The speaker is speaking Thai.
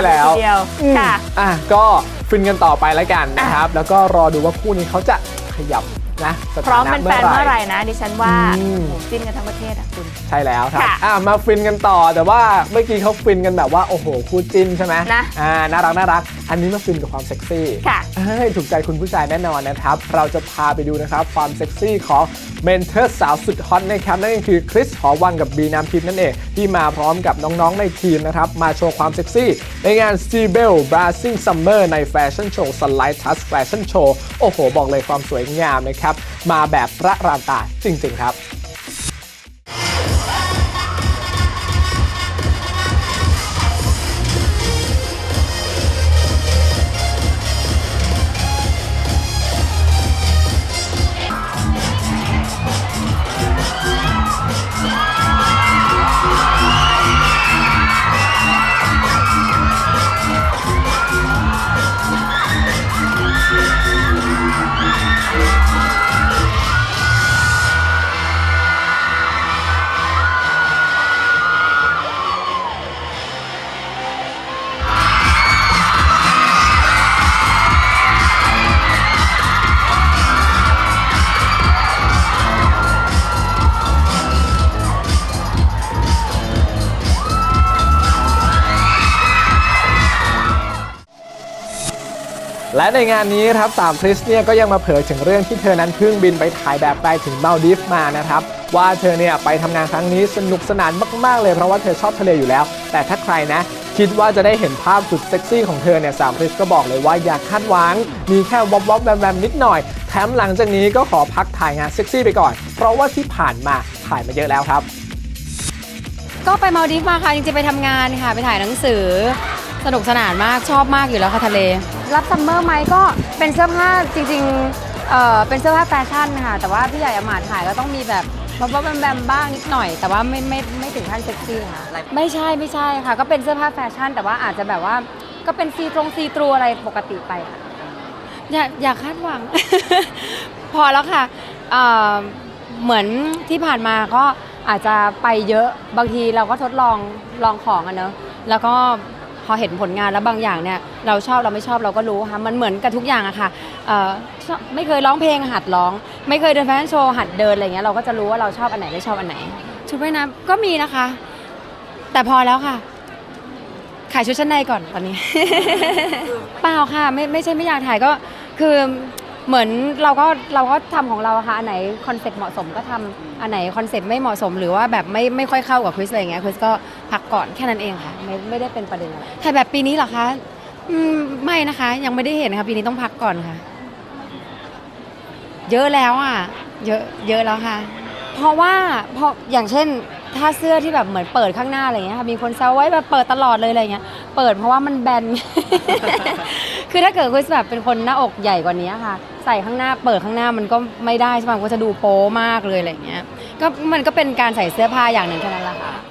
ช่แล้วทีเดียวอืมค่ะอะก็ฟินกันต่อไปแล้วกันนะครับ แล้วก็รอดูว่าคู่นี้เขาจะขยับนะสพร้อมถานะเป็นแฟนเมื่อไหร่นะดิฉันว่าอืมโอ้โหจิ้นกันทั้งประเทศอะคุณใช่แล้วครับค่ะอะมาฟินกันต่อแต่ว่าเมื่อกี้เขาฟินกันแบบว่าโอ้โหคู่จิ้นใช่ไหมนะอ่าน่ารักน่ารัก อันนี้มาฟินกับความเซ็กซี่ค่ะเฮ้ยถูกใจคุณผู้ชายแน่นอนนะครับ เราจะพาไปดูนะครับ ความเซ็กซี่ของเมนเทอร์สาวสุดฮอตนะครับนั่นก็คือคริสหอวังกับบีน้ำทิพย์นั่นเอง ที่มาพร้อมกับน้องๆในทีมนะครับ มาโชว์ความเซ็กซี่ ในงาน s t e b e l Brazing Summer ในแฟชั่นโชว์ Sunlight Touch Fashion Show โอ้โห บอกเลยความสวยงามนะครับ มาแบบประรานตาจริง ๆ ครับ และในงานนี้ครับสามคริสเนี่ยก็ยังมาเผยถึงเรื่องที่เธอนั้นเพิ่งบินไปถ่ายแบบไกลถึงมาลดีฟมานะครับว่าเธอเนี่ยไปทำงานครั้งนี้สนุกสนานมากๆเลยเพราะว่าเธอชอบทะเลอยู่แล้ว แต่ถ้าใครนะ คิดว่าจะได้เห็นภาพสุดเซ็กซี่ของเธอเนี่ยสามคริสก็บอกเลยว่าอย่าคาดหวัง มีแค่วอบวอบแวมแวมนิดหน่อย แถมหลังจากนี้ก็ขอพักถ่ายงานเซ็กซี่ไปก่อน เพราะว่าที่ผ่านมาถ่ายมาเยอะแล้วครับ ก็ไปมาดีฟมาค่ะจริงๆไปทำงานค่ะ ไปถ่ายหนังสือ สนุกสนานมากชอบมากอยู่แล้วค่ะทะเล รับซัมเมอร์ไหมก็เป็นเสื้อผ้าจริงๆเอ่อเป็นเสื้อผ้าแฟชั่นค่ะ แต่ว่าพี่ใหญ่อามาถ่ายก็ต้องมีแบบบ๊อบๆแบมๆบ้างนิดหน่อย แต่ว่าไม่ไม่ไม่ถึงขั้นเซ็กซี่ค่ะ ไม่ใช่ไม่ใช่ค่ะ ก็เป็นเสื้อผ้าแฟชั่น แต่ว่าอาจจะแบบว่าก็เป็นซีตรงซีตรูอะไรปกติไปค่ะอย่าอย่าคาดหวัง พอแล้วค่ะเอ่อเหมือนที่ผ่านมาก็อาจจะไปเยอะบางทีเราก็ทดลองลองของอะเนอะแล้วก็พ อเห็นผลงานแล้วบางอย่างเนี่ยเราชอบเราไม่ชอบเราก็รู้ค่ะมันเหมือนกับทุกอย่างอะค่ะเอ่อชอบไม่เคยร้องเพลงหัดร้อง ไม่เคยเดินแฟชั่นโชว์หัดเดินอะไรเงี้ยเราก็จะรู้ว่าเราชอบอันไหนไม่ชอบอันไหน ชุดว่ายน้ำก็มีนะคะ แต่พอแล้วค่ะ ขายชุดชั้นในก่อนตอนนี้ เปล่าค่ะไม่ไม่ใช่ไม่อยากถ่ายก็คือ เหมือนเราก็เราก็ทำของเราอะค่ะอันไหนคอนเซ็ปต์เหมาะสมก็ทำอันไหนคอนเซ็ปต์ไม่เหมาะสมหรือว่าแบบไม่ไม่ค่อยเข้ากับคริสอะไรอย่างเงี้ยคริสก็พักก่อนแค่นั้นเองค่ะ ไม่ไม่ได้เป็นประเด็นอะไรถ่ายแบบปีนี้เหรอคะอืมไม่นะคะ ยังไม่ได้เห็นค่ะปีนี้ต้องพักก่อนค่ะ เยอะแล้วอะเยอะเยอะแล้วค่ะ เพราะว่าเพราะอย่างเช่นถ้าเสื้อที่แบบเหมือนเปิดข้างหน้าอะไรเงี้ยค่ะมีคนแซวไว้แบบเปิดตลอดเลยอะไรเงี้ยเปิดเพราะว่ามันแบน คือถ้าเกิดคุณแบบเป็นคนหน้าอกใหญ่กว่านี้ค่ะ ใส่ข้างหน้าเปิดข้างหน้ามันก็ไม่ได้ใช่ไหมก็จะดูโป๊มากเลยอะไรเงี้ยก็มันก็เป็นการใส่เสื้อผ้าอย่างหนึ่งแค่นั้นแหละค่ะ